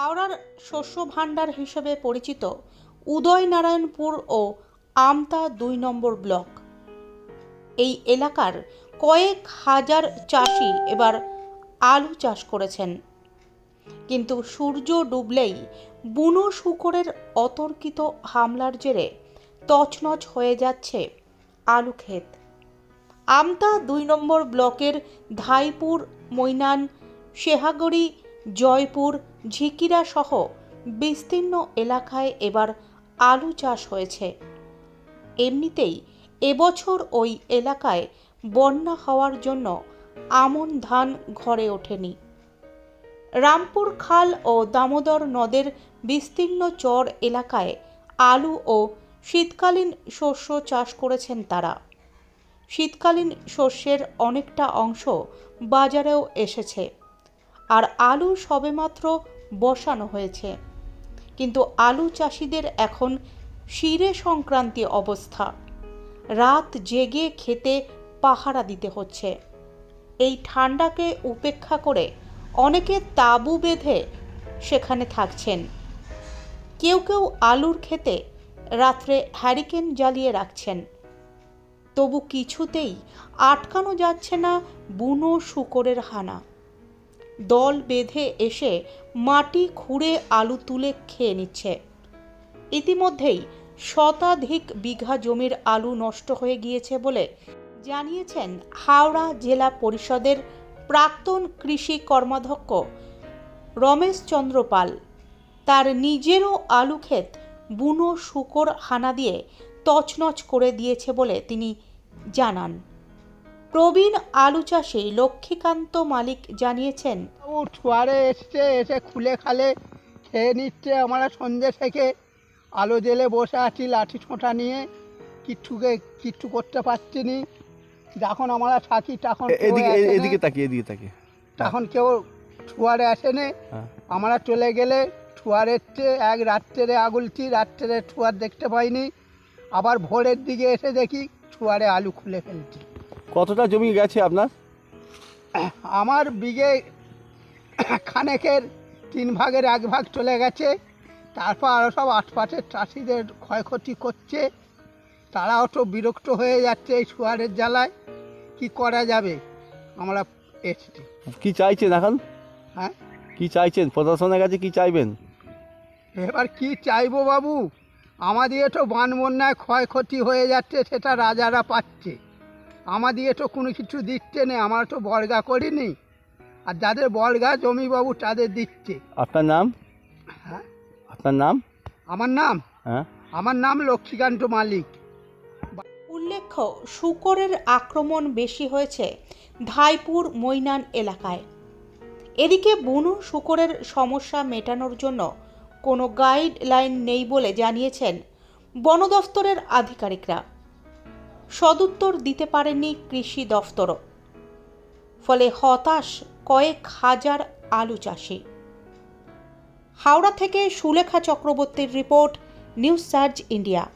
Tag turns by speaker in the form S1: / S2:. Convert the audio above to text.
S1: হাওড়ার শস্য ভাণ্ডার হিসেবে পরিচিত উদয়নারায়ণপুর ও আমতা দুই নম্বর ব্লক। এই এলাকার কয়েক হাজার চাষি এবার আলু চাষ করেছেন। কিন্তু সূর্য ডুবলেই বুনো শুকরের অতর্কিত হামলার জেরে তছনছ হয়ে যাচ্ছে আলু ক্ষেত। আমতা দুই নম্বর ব্লকের ধাইপুর, মৈনান শেহাগড়ি জয়পুর ঝিকিরা সহ বিস্তীর্ণ এলাকায় এবার আলু চাষ হয়েছে। এমনিতেই এবছর ওই এলাকায় বন্যা হওয়ার জন্য আমন ধান ঘরে ওঠেনি। রামপুর খাল ও দামোদর নদের বিস্তীর্ণ চর এলাকায় আলু ও শীতকালীন শস্য চাষ করেছেন তারা। শীতকালীন শস্যের অনেকটা অংশ বাজারেও এসেছে। আর আলু সবেমাত্র বসানো হয়েছে। কিন্তু আলু চাষিদের এখন শিরে সংক্রান্তি অবস্থা। রাত জেগে খেতে পাহারা দিতে হচ্ছে। এই ঠান্ডাকে উপেক্ষা করে অনেকে তাঁবু বেঁধে সেখানে থাকছেন। কেউ কেউ আলুর খেতে রাত্রে হ্যারিকেন জ্বালিয়ে রাখছেন। তবু কিছুতেই আটকানো যাচ্ছে না বুনো শুকরের হানা। দল বেঁধে এসে মাটি খুঁড়ে আলু তুলে খেয়ে নিচ্ছে। ইতিমধ্যেই শতাধিক বিঘা জমির আলু নষ্ট হয়ে গিয়েছে বলে জানিয়েছেন হাওড়া জেলা পরিষদের প্রাক্তন কৃষি কর্মাধ্যক্ষ রমেশ চন্দ্র পাল। তার নিজেরও আলু ক্ষেত বুনো শুকর হানা দিয়ে তছনছ করে দিয়েছে বলে তিনি জানান। প্রবীণ আলু চাষি লক্ষ্মীকান্ত মালিক জানিয়েছেন
S2: ও ছুয়ারে এসছে এসে খুলে খালে খেয়ে নিচ্ছে আমরা সন্ধ্যে থেকে। আলো জেলে বসে আছি লাঠি ছোঁটা নিয়ে কিচ্ছুকে কিচ্ছু করতে পারছি নি যখন আমরা থাকি তখন
S3: এদিকে এদিকে তাকিয়ে এদিকে তাকিয়ে।
S2: তখন কেউ ছুয়ারে আসে নে।
S3: হ্যাঁ।
S2: আমরা চলে গেলে ছুয়ারের চেয়ে এক রাত্রে আগুলছি রাত্রে ছুয়ার দেখতে পাইনি। আবার ভোরের দিকে এসে দেখি ছুয়ারে আলু খুলে ফেলছি।
S3: কতটা জমি গেছে আপনার?
S2: আমার বিঘে খানেকের তিন ভাগের এক ভাগ চলে গেছে। তারপর আরও সব আশপাশের চাষিদের ক্ষয়ক্ষতি করছে। তারাও তো বিরক্ত হয়ে যাচ্ছে এই শুয়ারের জ্বালায়। কি করা যাবে? আমরা এসছি।
S3: কি চাইছেন এখন?
S2: হ্যাঁ?
S3: কি চাইছেন? প্রশাসনের কাছে কি চাইবেন?
S2: এবার কি চাইব বাবু? আমাদের তো বান বন্যায় ক্ষয়ক্ষতি হয়ে যাচ্ছে সেটা রাজারা পাচ্ছে। আমাদের তো কোনো কিছু দিচ্ছে না আমার তো বর্গা করিনি। আর যাদের বর্গা জমি বাবু তাদের দিচ্ছে।
S3: আপনার নাম?
S2: হ্যাঁ?
S3: আপনার নাম?
S2: আমার নাম?
S3: হ্যাঁ?
S2: আমার নাম লক্ষ্মীকান্ত মালিক।
S1: উল্লেখ্য শুকরের আক্রমণ বেশি হয়েছে ধাইপুর মৈনান এলাকায়। এদিকে বুনো শুকরের সমস্যা মেটানোর জন্য কোনো গাইডলাইন নেই বলে জানিয়েছেন বন দফতরের আধিকারিকরা। সদুত্তর দিতে পারেনি কৃষি দফতরও। ফলে হতাশ কয়েক হাজার আলু চাষি। হাওড়া থেকে সুলেখা চক্রবর্তীর রিপোর্ট, নিউজ সার্চ ইন্ডিয়া।